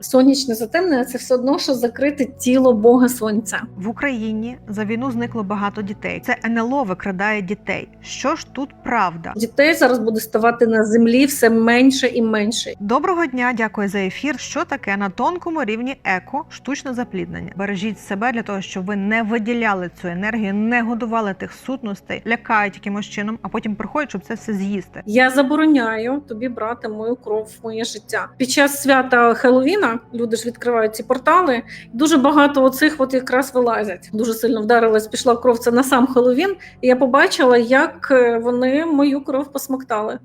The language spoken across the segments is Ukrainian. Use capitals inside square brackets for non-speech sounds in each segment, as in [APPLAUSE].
Сонячне затемнення це все одно, що закрите тіло Бога Сонця. В Україні за війну зникло багато дітей. Це НЛО викрадає дітей. Що ж тут правда? Дітей зараз буде ставати на землі все менше і менше. Доброго дня, дякую за ефір. Що таке на тонкому рівні еко штучне запліднення? Бережіть себе для того, щоб ви не виділяли цю енергію, не годували тих сутностей, лякають якимось чином, а потім приходять, щоб це все з'їсти. Я забороняю тобі брати мою кров моє життя. Під час свята Люди ж відкривають ці портали. Дуже багато оцих от якраз вилазять. Дуже сильно вдарилась, пішла кров. Це на сам Хеллоуін. І я побачила, як е, вони мою кров посмоктали.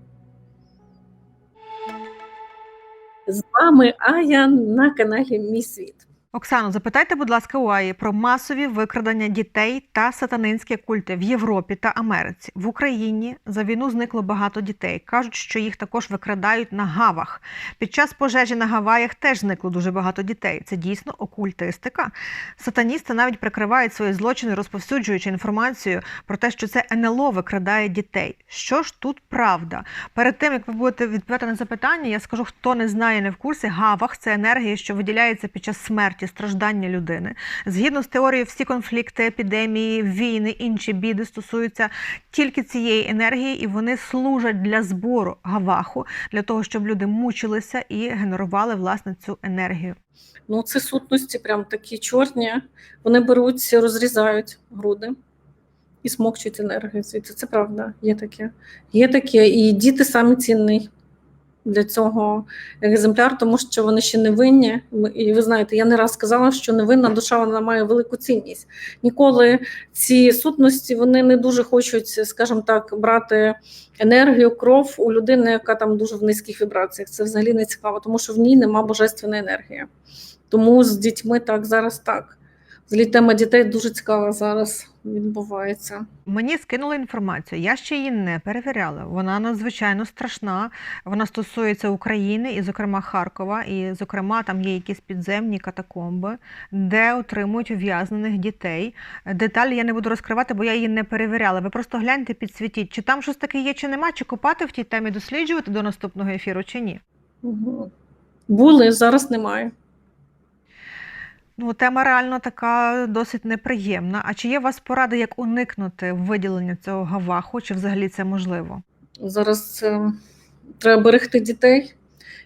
З вами Ая на каналі Мій світ. Оксано, запитайте, будь ласка, у Аї про масові викрадення дітей та сатанинські культи в Європі та Америці. В Україні за війну зникло багато дітей. Кажуть, що їх також викрадають на гавах. Під час пожежі на Гаваях теж зникло дуже багато дітей. Це дійсно окультистика. Сатаністи навіть прикривають свої злочини, розповсюджуючи інформацію про те, що це НЛО викрадає дітей. Що ж тут правда? Перед тим як ви будете відповідати на запитання, я скажу, хто не знає, не в курсі. Гавах це енергія, що виділяється під час смерті, страждання людини. Згідно з теорією, всі конфлікти, епідемії, війни, інші біди стосуються тільки цієї енергії, і вони служать для збору гаваху, для того, щоб люди мучилися і генерували власне цю енергію. Ну, це сутності, прям такі чорні. Вони беруть, розрізають груди і смокчуть енергію звідти. Це правда, є таке. Є таке. І діти самі цінний для цього екземпляр, тому що вони ще не винні. І ви знаєте, я не раз сказала, що невинна душа вона має велику цінність. Ніколи ці сутності вони не дуже хочуть, скажімо так, брати енергію, кров у людини, яка там дуже в низьких вібраціях. Це взагалі не цікаво, тому що в ній нема божественної енергії. Тому з дітьми так зараз так. Взагалі тема дітей дуже цікава зараз відбувається. Мені скинули інформацію. Я ще її не перевіряла. Вона надзвичайно страшна. Вона стосується України і, зокрема, Харкова. І, зокрема, там є якісь підземні катакомби, де отримують ув'язнених дітей. Деталі я не буду розкривати, бо я її не перевіряла. Ви просто гляньте, підсвітіть, чи там щось таке є, чи нема, чи копати в тій темі, досліджувати до наступного ефіру, чи ні. Угу. Були, зараз немає. Ну, тема реально така досить неприємна. А чи є у вас поради, як уникнути виділення цього гаваху, чи взагалі це можливо? Зараз е, треба берегти дітей,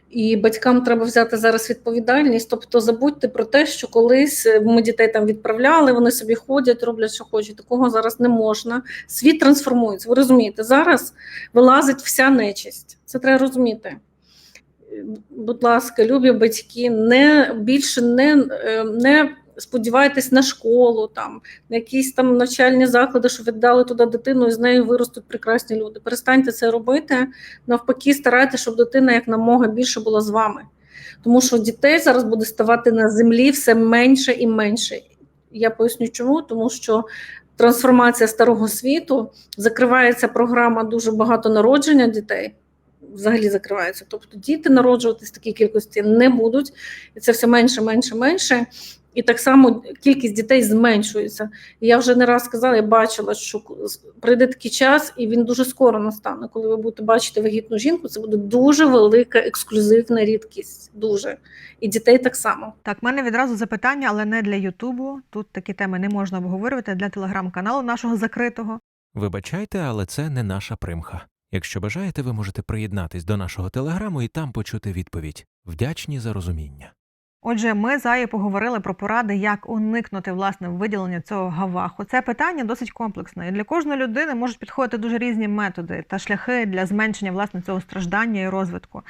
і батькам треба взяти зараз відповідальність. Тобто забудьте про те, що колись е, ми дітей там відправляли, вони собі ходять, роблять, що хочуть. Такого зараз не можна. Світ трансформується. Ви розумієте, зараз вилазить вся нечисть. Це треба розуміти. Будь ласка, любі батьки, не більше не, е, не сподівайтесь на школу, там, на якісь там навчальні заклади, що віддали туди дитину, і з нею виростуть прекрасні люди. Перестаньте це робити. Навпаки, старайтеся, щоб дитина як намога більше була з вами. Тому що дітей зараз буде ставати на землі все менше і менше. Я поясню, чому, тому що трансформація старого світу закривається програма дуже багато народження дітей. Взагалі закривається. Тобто діти народжуватись в такій кількості не будуть, і це все менше, менше, менше. І так само кількість дітей зменшується. І я вже не раз сказала, я бачила, що прийде такий час, і він дуже скоро настане. Коли ви будете бачити вагітну жінку, це буде дуже велика ексклюзивна рідкість. Дуже. І дітей так само. Так, в мене відразу запитання, але не для Ютубу. Тут такі теми не можна обговорювати для телеграм-каналу нашого закритого. Вибачайте, але це не наша примха. Якщо бажаєте, ви можете приєднатись до нашого телеграму і там почути відповідь. Вдячні за розуміння. Отже, ми з Аєю поговорили про поради, як уникнути власне виділення цього гаваху. Це питання досить комплексне. І для кожної людини можуть підходити дуже різні методи та шляхи для зменшення власне цього страждання і розвитку.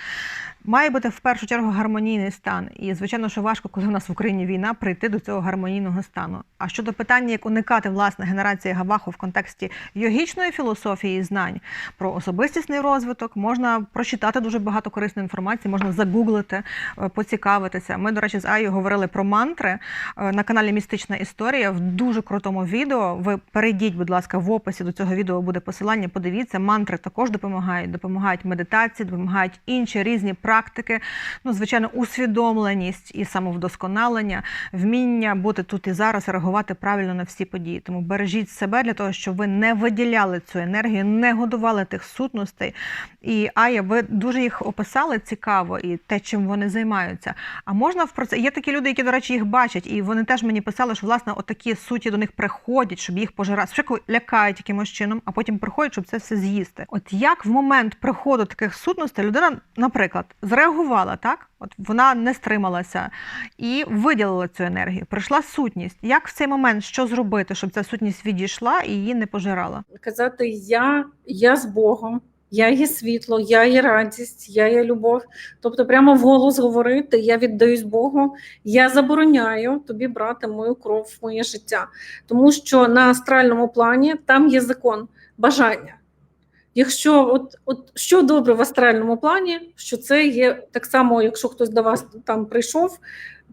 Має бути в першу чергу гармонійний стан. І звичайно, що важко, коли у нас в Україні війна, прийти до цього гармонійного стану. А щодо питання, як уникати власне генерації гаваху в контексті йогічної філософії і знань про особистісний розвиток, можна прочитати дуже багато корисної інформації, можна загуглити, е, поцікавитися. Ми, до речі, з Аю говорили про мантри е, на каналі Містична історія в дуже крутому відео. Ви перейдіть, будь ласка, в описі до цього відео буде посилання. Подивіться, мантри також допомагають, допомагають медитації, допомагають інші різні практики. Ну, звичайно, усвідомленість і самовдосконалення, вміння бути тут і зараз, реагувати правильно на всі події. Тому бережіть себе для того, щоб ви не виділяли цю енергію, не годували тих сутностей. І Ая, ви дуже їх описали цікаво і те, чим вони займаються. А можна в процесі. Є такі люди, які, до речі, їх бачать, і вони теж мені писали, що власне отакі суті до них приходять, щоб їх пожирати. Спочатку лякають якимось чином, а потім приходять, щоб це все з'їсти. От як в момент приходу таких сутностей людина, наприклад, зреагувала так, от вона не стрималася і виділила цю енергію. Прийшла сутність. Як в цей момент що зробити, щоб ця сутність відійшла і її не пожирала? казати я, я з Богом, я є світло, я є радість, я є любов. Тобто, прямо вголос говорити, я віддаюсь Богу, я забороняю тобі брати мою кров моє життя. Тому що на астральному плані там є закон бажання. Якщо от, от що добре в астральному плані, що це є так само, якщо хтось до вас там прийшов,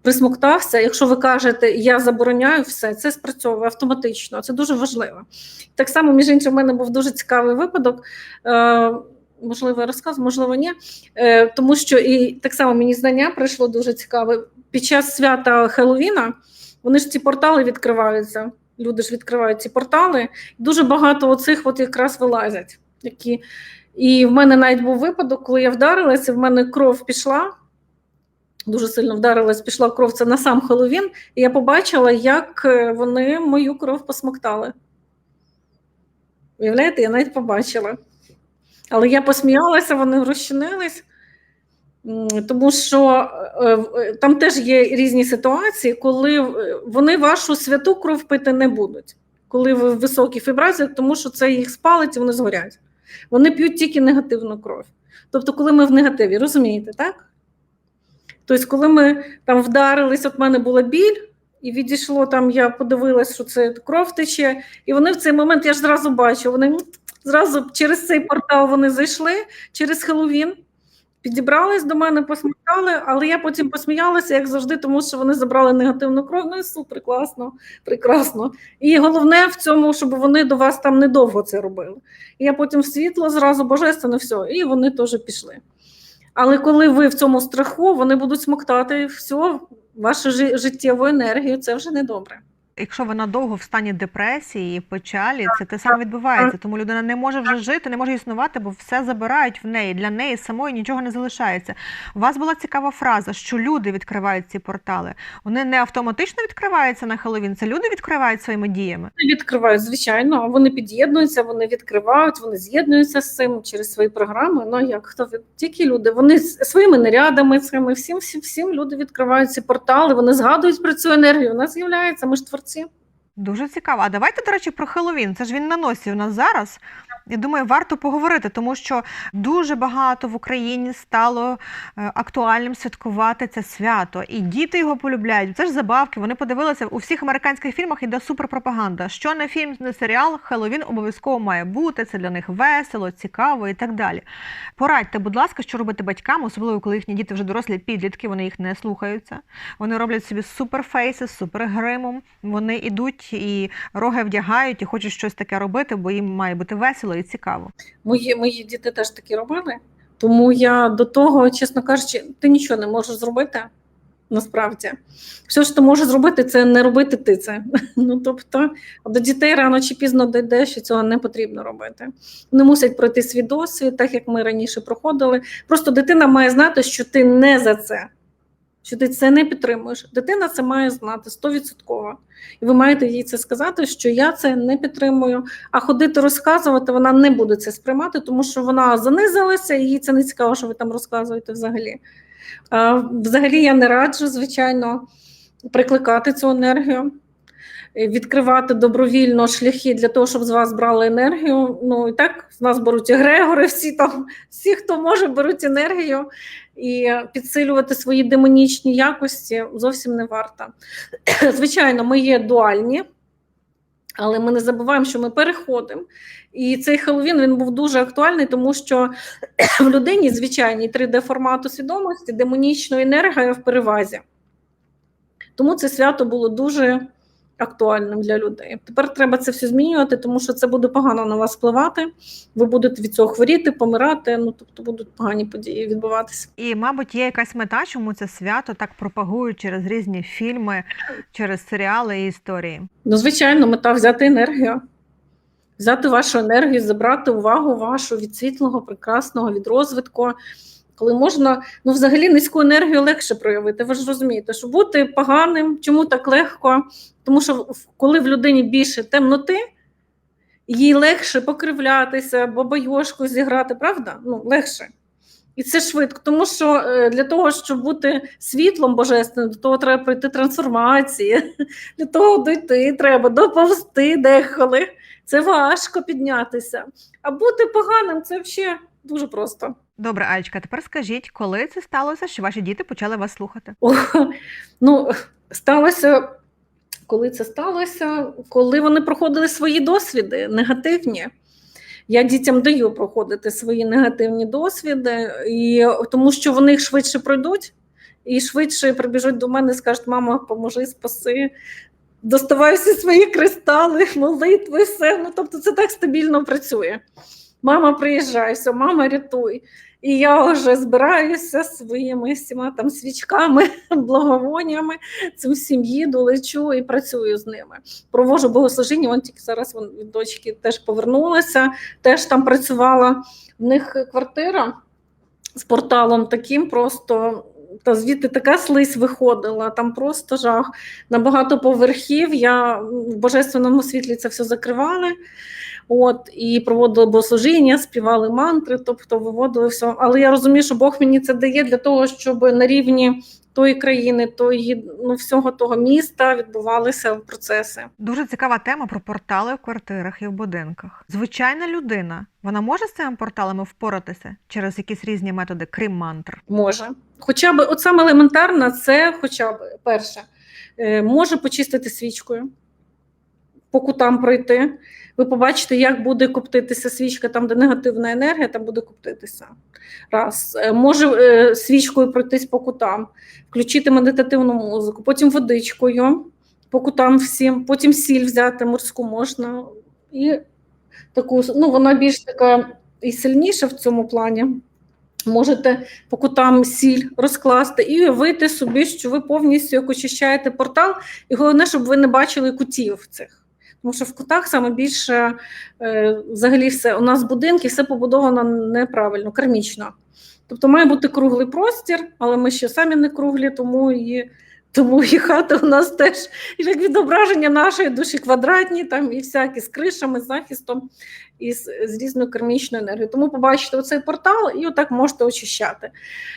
присмоктався. Якщо ви кажете я забороняю все, це спрацьовує автоматично. Це дуже важливо. Так само, між іншим, в мене був дуже цікавий випадок. Е, можливо, я розказую, можливо, ні. Е, тому що і так само мені знання прийшло дуже цікаве. Під час свята Хеллоуіна вони ж ці портали відкриваються. Люди ж відкривають ці портали. Дуже багато оцих от якраз вилазять. Які... І в мене навіть був випадок, коли я вдарилася, в мене кров пішла. Дуже сильно вдарилась, пішла кров це на сам Хеллоуін, і я побачила, як е, вони мою кров посмоктали. Уявляєте, я навіть побачила. Але я посміялася, вони розчинились, тому що е, е, там теж є різні ситуації, коли вони вашу святу кров пити не будуть, коли ви в високій вібрації, тому що це їх спалить і вони згорять. Вони п'ють тільки негативну кров. Тобто, коли ми в негативі, розумієте, так? Тобто, коли ми там вдарились, от мене була біль, і відійшло там, я подивилась, що це кров тече, і вони в цей момент я ж зразу бачу, вони зразу через цей портал вони зайшли через Хеллоуін, підібрались до мене, посміхали, але я потім посміялася, як завжди, тому що вони забрали негативну кров. Ну і супер, класно, прекрасно. І головне в цьому, щоб вони до вас там недовго це робили. І я потім в світло зразу божественно все, і вони теж пішли. Але коли ви в цьому страху, вони будуть смоктати все, вашу жи- життєву енергію, це вже недобре. Якщо вона довго в стані депресії, печалі, це те саме відбувається. Тому людина не може вже жити, не може існувати, бо все забирають в неї. Для неї самої нічого не залишається. У вас була цікава фраза, що люди відкривають ці портали. Вони не автоматично відкриваються на Хеллоуін, це люди відкривають своїми діями. Відкривають, звичайно, вони під'єднуються, вони відкривають, вони з'єднуються з цим через свої програми. Ну як хто тільки люди, вони своїми нарядами, цими всім, всім, всім люди відкривають ці портали, вони згадують про цю енергію. Вона з'являється, ми ж творці. Дуже цікаво. А давайте, до речі, про Хеллоуін. Це ж він на носі у нас зараз. Я думаю, варто поговорити, тому що дуже багато в Україні стало е, актуальним святкувати це свято, і діти його полюбляють. Це ж забавки. Вони подивилися у всіх американських фільмах. Іде суперпропаганда. Що не фільм, не серіал, Хеллоуін обов'язково має бути. Це для них весело, цікаво і так далі. Порадьте, будь ласка, що робити батькам, особливо коли їхні діти вже дорослі підлітки, вони їх не слухаються. Вони роблять собі суперфейси з супергримом. Вони йдуть і роги вдягають і хочуть щось таке робити, бо їм має бути весело і цікаво. Мої, мої діти теж такі робили. Тому я до того, чесно кажучи, ти нічого не можеш зробити. Насправді, все, що ти можеш зробити, це не робити ти це. [LAUGHS] Ну тобто, до дітей рано чи пізно дійде, що цього не потрібно робити. Вони мусять пройти свій досвід, так як ми раніше проходили. Просто дитина має знати, що ти не за це, що ти це не підтримуєш. Дитина це має знати стовідсотково. І ви маєте їй це сказати, що я це не підтримую. А ходити розказувати вона не буде це сприймати, тому що вона занизилася, і їй це не цікаво, що ви там розказуєте взагалі. А, Взагалі я не раджу, звичайно, прикликати цю енергію, відкривати добровільно шляхи для того, щоб з вас брали енергію. Ну і так з нас беруть егрегори, всі там, всі, хто може, беруть енергію і підсилювати свої демонічні якості зовсім не варто. [CLEARS THROAT] Звичайно, ми є дуальні. Але ми не забуваємо, що ми переходимо. І цей Хеллоуін він був дуже актуальний, тому що [CLEARS THROAT] в людині звичайній 3D-формату свідомості демонічної енергія в перевазі. Тому це свято було дуже актуальним для людей. Тепер треба це все змінювати, тому що це буде погано на вас впливати. Ви будете від цього хворіти, помирати. Ну тобто будуть погані події відбуватися. І, мабуть, є якась мета, чому це свято так пропагують через різні фільми, через серіали і історії. Ну, звичайно, мета взяти енергію, взяти вашу енергію, забрати увагу вашу від світлого, прекрасного, від розвитку коли можна ну, взагалі низьку енергію легше проявити. Ви ж розумієте, що бути поганим, чому так легко? Тому що коли в людині більше темноти, їй легше покривлятися, бабайошку зіграти, правда? Ну, легше. І це швидко, тому що е, для того, щоб бути світлом божественним, до того треба пройти трансформації, [LAUGHS] для того дойти треба доповзти деколи. Це важко піднятися. А бути поганим це взагалі дуже просто. Добре, Альчка, тепер скажіть, коли це сталося, що ваші діти почали вас слухати? О, ну, сталося, коли це сталося, коли вони проходили свої досвіди негативні. Я дітям даю проходити свої негативні досвіди, і, тому що вони швидше пройдуть і швидше прибіжуть до мене і скажуть: мама, поможи, спаси. Доставай всі свої кристали, молитви, все. Ну, тобто це так стабільно працює. Мама, приїжджай, все, мама, рятуй. І я вже збираюся своїми всіма там свічками, [LAUGHS] благовоннями, цим всім їду, лечу і працюю з ними. Провожу богослужіння. Вон тільки зараз вон від дочки теж повернулася, теж там працювала. В них квартира з порталом таким просто. Та звідти така слизь виходила, там просто жах. На багато поверхів я в божественному світлі це все закривали. От, і проводили богослужіння, співали мантри, тобто виводили все. Але я розумію, що Бог мені це дає для того, щоб на рівні тої країни, тої, ну, всього того міста відбувалися процеси. Дуже цікава тема про портали в квартирах і в будинках. Звичайна людина, вона може з цими порталами впоратися через якісь різні методи, крім мантр. Може. Хоча б, от саме елементарно, це хоча б перше, е, може почистити свічкою, по кутам пройти. Ви побачите, як буде коптитися свічка, там, де негативна енергія, там буде коптитися. Раз. Е, Може е, свічкою пройтись по кутам, включити медитативну музику, потім водичкою по кутам всім, потім сіль взяти морську можна. І таку, ну, вона більш така і сильніша в цьому плані. Можете по кутам сіль розкласти і уявити собі, що ви повністю як очищаєте портал, і головне, щоб ви не бачили кутів цих. Тому що в кутах саме більше е, взагалі все у нас будинки, все побудовано неправильно, кармічно. Тобто має бути круглий простір, але ми ще самі не круглі, тому і, тому і хати у нас теж як відображення нашої душі квадратні, там і всякі з кришами, з захистом і з, з різною кармічною енергією. Тому побачите оцей портал і отак можете очищати.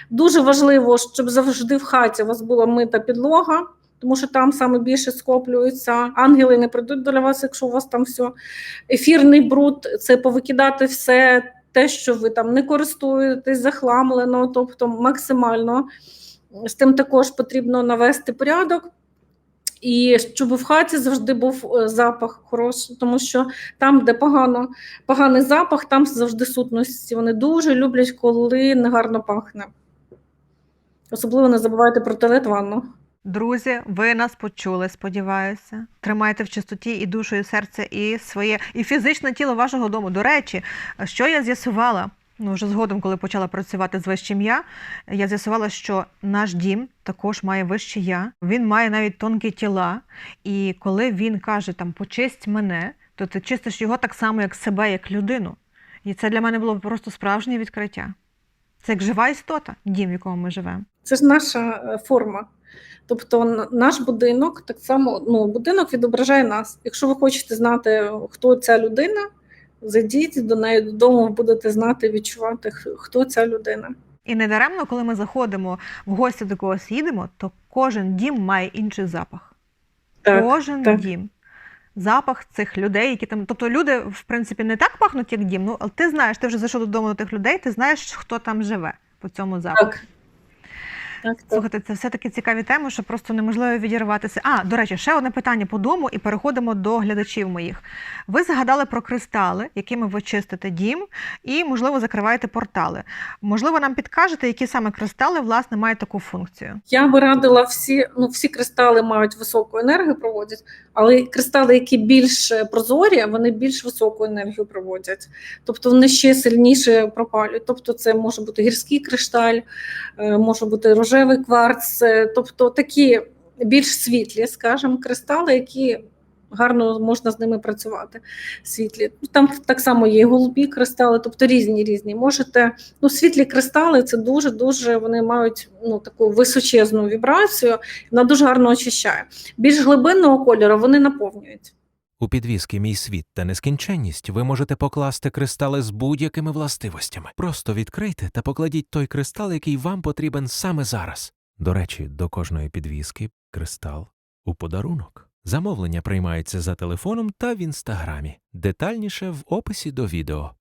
Дуже важливо, щоб завжди в хаті у вас була мита підлога. Тому що там саме більше скоплюються. Ангели не прийдуть до вас, якщо у вас там все. Ефірний бруд це повикидати все те, що ви там не користуєтесь, захламлено, тобто максимально. З тим також потрібно навести порядок. І щоб в хаті завжди був е, запах хороший, тому що там, де погано, поганий запах, там завжди сутності. Вони дуже люблять, коли негарно пахне. Особливо не забувайте про туалет ванну. Друзі, ви нас почули, сподіваюся. Тримайте в чистоті і душу, і серце, і своє, і фізичне тіло вашого дому. До речі, що я з'ясувала? Ну, вже згодом, коли почала працювати з вищим я, я з'ясувала, що наш дім також має вище я. Він має навіть тонкі тіла. І коли він каже там почисть мене, то ти чистиш його так само, як себе, як людину. І це для мене було просто справжнє відкриття. Це як жива істота, дім, в якому ми живемо. Це ж наша е, форма. Тобто наш будинок так само ну, будинок відображає нас. Якщо ви хочете знати, хто ця людина, зайдіть до неї додому, будете знати, відчувати, хто ця людина. І недаремно, коли ми заходимо в гості до когось їдемо, то кожен дім має інший запах. Так, кожен так. дім. Запах цих людей, які там. Тобто люди, в принципі, не так пахнуть, як дім. Ну, але ти знаєш, ти вже зайшов додому до тих людей, ти знаєш, хто там живе по цьому запаху. так. Так, так. Слухайте, це все таки цікаві теми, що просто неможливо відірватися. А, до речі, ще одне питання по дому, і переходимо до глядачів моїх. Ви згадали про кристали, якими ви чистите дім, і, можливо, закриваєте портали. Можливо, нам підкажете, які саме кристали власне мають таку функцію. Я би радила всі, ну всі кристали мають високу енергію, проводять, але кристали, які більш е, прозорі, вони більш високу енергію проводять. Тобто вони ще сильніше пропалюють. Тобто, це може бути гірський кришталь, е, може бути рожевий кварц, е, тобто такі більш світлі, скажімо, кристали, які гарно можна з ними працювати. Світлі. Там так само є голубі кристали, тобто різні різні. Можете, ну, світлі кристали це дуже дуже вони мають ну, таку височезну вібрацію, вона дуже гарно очищає. Більш глибинного кольору вони наповнюють. У підвіски Мій світ та нескінченність ви можете покласти кристали з будь-якими властивостями. Просто відкрийте та покладіть той кристал, який вам потрібен саме зараз. До речі, до кожної підвіски кристал у подарунок. Замовлення приймається за телефоном та в інстаграмі. Детальніше в описі до відео.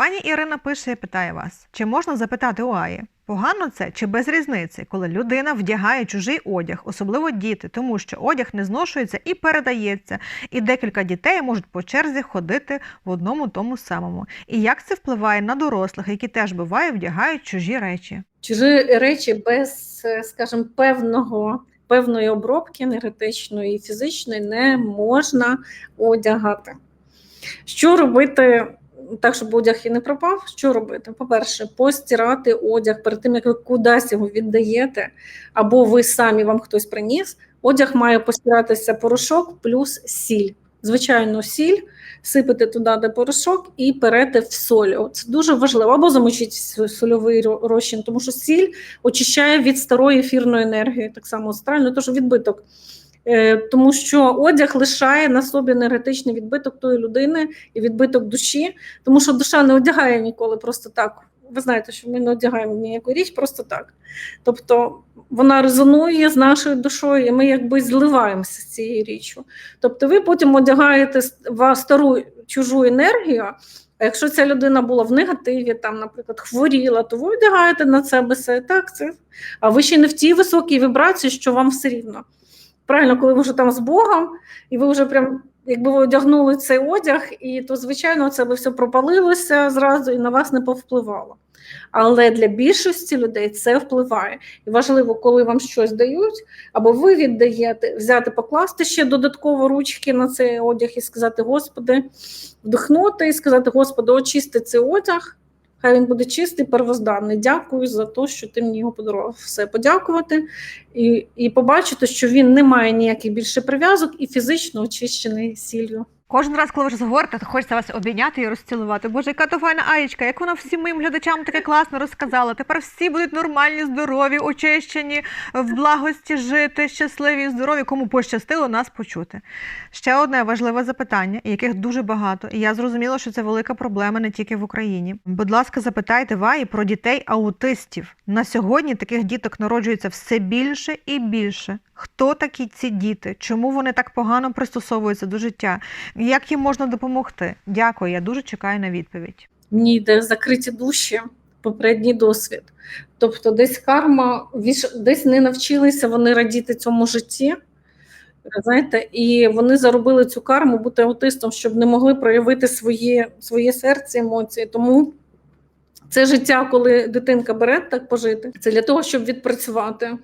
Пані Ірина пише і питає вас: чи можна запитати у Аї, погано це чи без різниці, коли людина вдягає чужий одяг, особливо діти, тому що одяг не зношується і передається, і декілька дітей можуть по черзі ходити в одному тому самому. І як це впливає на дорослих, які теж буває, вдягають чужі речі? Чужі речі без, е, скажімо, певного. Певної обробки енергетичної і фізичної не можна одягати. Що робити так, щоб одяг і не пропав? Що робити? По-перше, постирати одяг перед тим, як ви кудись його віддаєте, або ви самі вам хтось приніс. Одяг має постиратися порошок плюс сіль. Звичайно, сіль, сипете туди, де порошок, і перете в соль. Це дуже важливо. Або замочіть сольовий розчин, тому що сіль очищає від старої ефірної енергії, так само астральної, тож відбиток. Е, Тому що одяг лишає на собі енергетичний відбиток тої людини і відбиток душі, тому що душа не одягає ніколи просто так. Ви знаєте, що ми не одягаємо ніяку річ просто так. Тобто вона резонує з нашою душою, і ми якби зливаємося з цією річчю. Тобто ви потім одягаєте стару чужу енергію. А якщо ця людина була в негативі, там, наприклад, хворіла, то ви одягаєте на себе все так, це. А ви ще не в тій високій вібрації, що вам все рівно. Правильно, коли ви вже там з Богом, і ви вже прям, якби ви одягнули цей одяг, і то, звичайно, це би все пропалилося зразу і на вас не повпливало. Але для більшості людей це впливає. І важливо, коли вам щось дають, або ви віддаєте, взяти, покласти ще додатково ручки на цей одяг і сказати, Господи, вдихнути і сказати, Господи, очисти цей одяг. Хай він буде чистий, первозданний. Дякую за те, що ти мені його подарував. Все подякувати і, і побачити, що він не має ніяких більше прив'язок і фізично очищений сіллю. Кожен раз, коли ви щось говорите, то хочеться вас обійняти і розцілувати. Боже, яка то файна Аєчка, як вона всім моїм глядачам таке класно розказала. Тепер всі будуть нормальні, здорові, очищені, в благості жити, щасливі, здорові, кому пощастило нас почути. Ще одне важливе запитання, яких дуже багато, і я зрозуміла, що це велика проблема не тільки в Україні. Будь ласка, запитайте Ваї про дітей аутистів. На сьогодні таких діток народжується все більше і більше. Хто такі ці діти? Чому вони так погано пристосовуються до життя? Як їм можна допомогти? Дякую, я дуже чекаю на відповідь. Мені йде закриті душі, попередній досвід. Тобто, десь карма, десь не навчилися вони радіти цьому житті. Знаєте, і вони заробили цю карму бути аутистом, щоб не могли проявити своє, своє серце, емоції. Тому це життя, коли дитинка бере так пожити, це для того, щоб відпрацювати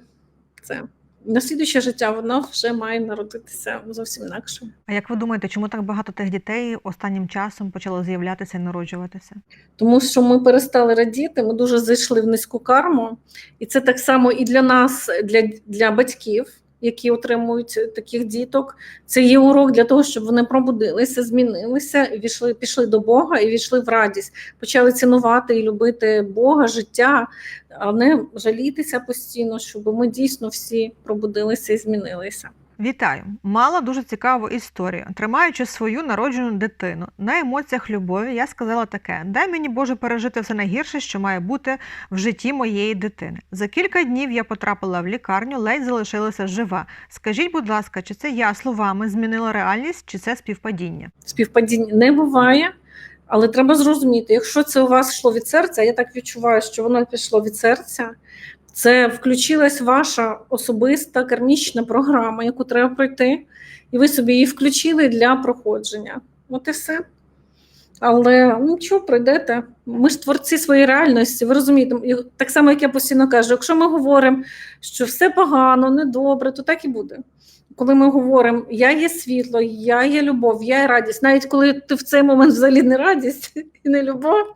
це. На слідуюче життя вона вже має народитися зовсім інакше. А як ви думаєте, чому так багато тих дітей останнім часом почало з'являтися і народжуватися? Тому що ми перестали радіти, ми дуже зайшли в низьку карму, і це так само і для нас, для, для батьків, які отримують таких діток. Це є урок для того, щоб вони пробудилися, змінилися, війшли, пішли до Бога і війшли в радість, почали цінувати і любити Бога, життя, а не жалітися постійно, щоб ми дійсно всі пробудилися і змінилися. Вітаю! Мала дуже цікаву історію. Тримаючи свою народжену дитину на емоціях любові, я сказала таке: дай мені Боже пережити все найгірше, що має бути в житті моєї дитини. За кілька днів я потрапила в лікарню, ледь залишилася жива. Скажіть, будь ласка, чи це я словами змінила реальність, чи це співпадіння? співпадіння не буває, але треба зрозуміти, якщо це у вас йшло від серця, я так відчуваю, що воно пішло від серця. Це включилась ваша особиста кармічна програма, яку треба пройти, і ви собі її включили для проходження. От і все. Але ну, нічого, прийдете? Ми ж творці своєї реальності, ви розумієте, так само, як я постійно кажу, якщо ми говоримо, що все погано, недобре, то так і буде коли ми говоримо Я є світло, я є любов, я є радість, навіть коли ти в цей момент взагалі не радість [LAUGHS] і не любов,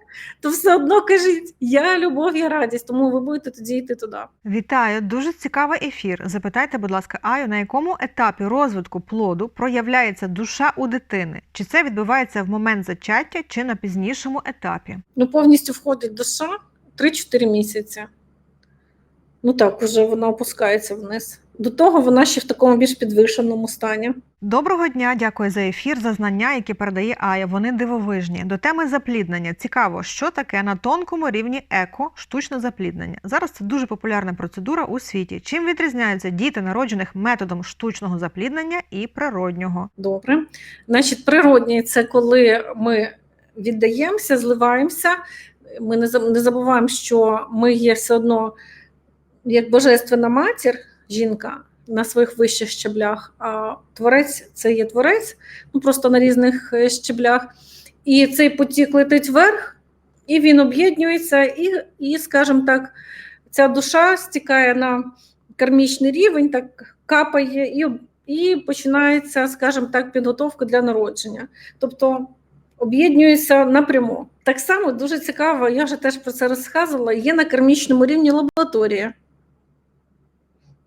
то все одно кажіть, я любов, я радість, тому ви будете тоді йти туди. Вітаю, дуже цікавий ефір. Запитайте, будь ласка, Аю, на якому етапі розвитку плоду проявляється душа у дитини? Чи це відбувається в момент зачаття, чи на пізнішому етапі? Ну, повністю входить душа 3-4 місяці. Ну так, вже вона опускається вниз. До того вона ще в такому більш підвищеному стані. Доброго дня, дякую за ефір, за знання, які передає Ая. Вони дивовижні. До теми запліднення. Цікаво, що таке на тонкому рівні еко штучне запліднення. Зараз це дуже популярна процедура у світі. Чим відрізняються діти, народжених методом штучного запліднення і природнього? Добре. Значить, природній це коли ми віддаємося, зливаємося. Ми не заб- не забуваємо, що ми є все одно як божественна матір, жінка на своїх вищих щеблях, а творець це є творець, ну просто на різних е, щеблях. І цей потік летить вверх, і він об'єднується, і, і, скажімо так, ця душа стікає на кармічний рівень, так капає і, і починається, скажімо так, підготовка для народження. Тобто об'єднується напряму. Так само дуже цікаво, я вже теж про це розказувала. Є на кармічному рівні лабораторія.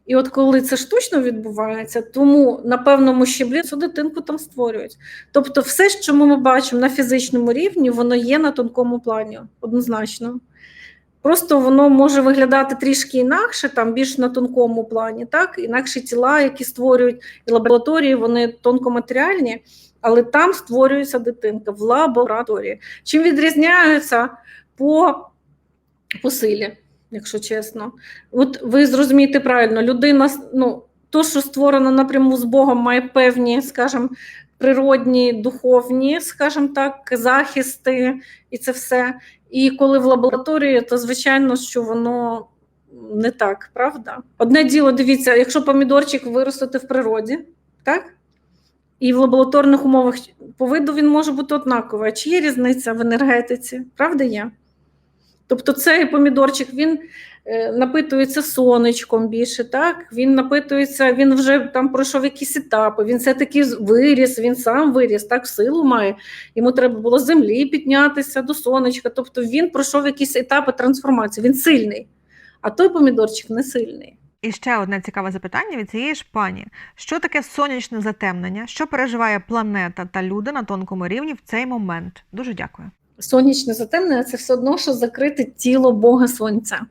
І от коли це штучно відбувається, тому на певному щеблі цю дитинку там створюють. Тобто, все, що ми бачимо на фізичному рівні, воно є на тонкому плані, однозначно. Просто воно може виглядати трішки інакше, там більш на тонкому плані, так? Інакші тіла, які створюють і лабораторії, вони тонкоматеріальні, але там створюється дитинка в лабораторії. Чим відрізняються по, по силі, якщо чесно. От ви зрозумієте правильно, людина, ну, то, що створено напряму з Богом, має певні, скажімо, природні, духовні, скажімо так, захисти і це все. І коли в лабораторії, то звичайно, що воно не так, правда? Одне діло, дивіться, якщо помідорчик виростити в природі, так? І в лабораторних умовах по виду він може бути однаковий. А чи є різниця в енергетиці? Правда є? Тобто цей помідорчик він е, напитується сонечком більше, так? Він напитується, він вже там пройшов якісь етапи, він все-таки виріс, він сам виріс, так, силу має. Йому треба було з землі піднятися до сонечка. Тобто він пройшов якісь етапи трансформації, він сильний, а той помідорчик не сильний. І ще одне цікаве запитання від цієї ж пані: що таке сонячне затемнення? Що переживає планета та люди на тонкому рівні в цей момент? Дуже дякую. Сонячне затемнення це все одно, що закрите тіло Бога Сонця.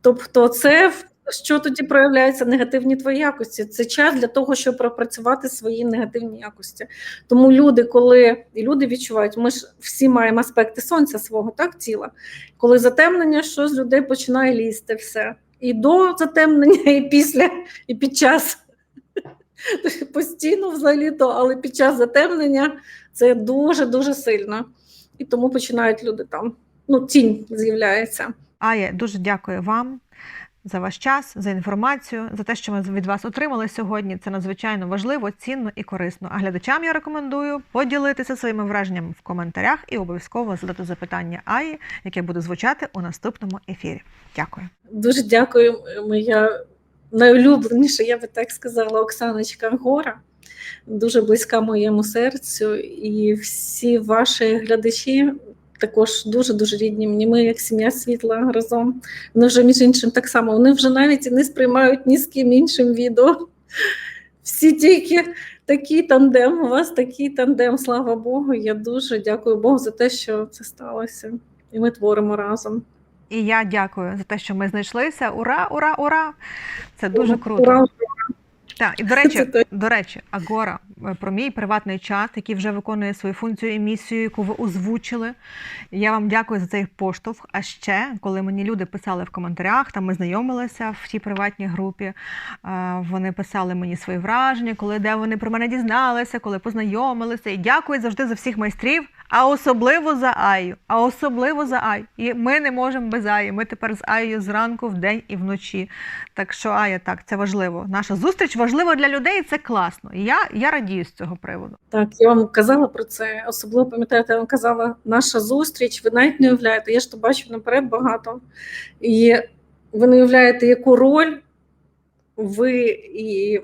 Тобто, це що тоді проявляються негативні твої якості. Це час для того, щоб пропрацювати свої негативні якості. Тому люди, коли і люди відчувають, ми ж всі маємо аспекти сонця свого так, тіла. Коли затемнення, що з людей починає лізти все. І до затемнення, і після, і під час. Постійно взагалі то, але під час затемнення це дуже дуже сильно. І тому починають люди там. Ну, тінь з'являється. Ая, дуже дякую вам за ваш час, за інформацію, за те, що ми від вас отримали сьогодні. Це надзвичайно важливо, цінно і корисно. А глядачам я рекомендую поділитися своїми враженнями в коментарях і обов'язково задати запитання Аї, яке буде звучати у наступному ефірі. Дякую. Дуже дякую, моя найулюбленіша, я би так сказала, Оксаночка Гора. Дуже близька моєму серцю, і всі ваші глядачі також дуже дуже рідні мені. Ми як сім'я світла разом. Вони вже між іншим так само. Вони вже навіть не сприймають ні з ким іншим відео. Всі тільки такий тандем. У вас такий тандем, слава Богу. Я дуже дякую Богу за те, що це сталося, і ми творимо разом. І я дякую за те, що ми знайшлися. Ура, ура, ура! Це дуже круто. Ура! Так, і до речі, до речі, Агора е, про мій приватний чат, який вже виконує свою функцію і місію, яку ви озвучили. Я вам дякую за цей поштовх. А ще, коли мені люди писали в коментарях, там ми знайомилися в тій приватній групі. е, Вони писали мені свої враження, коли де вони про мене дізналися, коли познайомилися. І дякую завжди за всіх майстрів, а особливо за Аю. А особливо за Аю. І ми не можемо без Аї. Ми тепер з Аєю зранку, вдень і вночі. Так що, Ая, так, це важливо. Наша зустріч важлива для людей, і це класно. І я, я радію з цього приводу. Так, я вам казала про це. Особливо пам'ятаєте, я вам казала, наша зустріч, ви навіть не уявляєте, я ж то бачу наперед багато. І ви не уявляєте, яку роль ви і,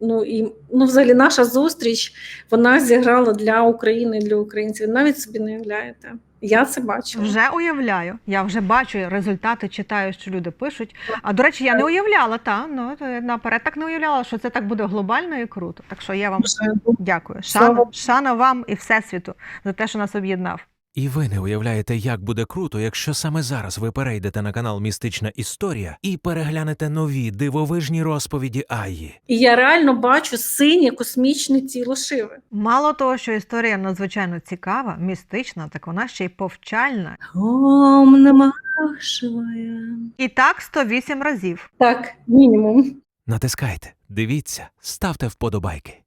ну, і ну, взагалі наша зустріч вона зіграла для України для українців. Навіть собі не уявляєте. Я це бачила. Вже уявляю. Я вже бачу результати, читаю, що люди пишуть. А до речі, я не уявляла, та ну то наперед так не уявляла, що це так буде глобально і круто. Так що я вам дякую. Шана, шана вам і всесвіту за те, що нас об'єднав. І ви не уявляєте, як буде круто, якщо саме зараз ви перейдете на канал Містична Історія і переглянете нові дивовижні розповіді Аї. І я реально бачу синє космічне тіло Шиви. Мало того, що історія надзвичайно цікава, містична, так вона ще й повчальна. Ом нама Шивая. І так 108 разів. Так, мінімум. Натискайте, дивіться, ставте вподобайки.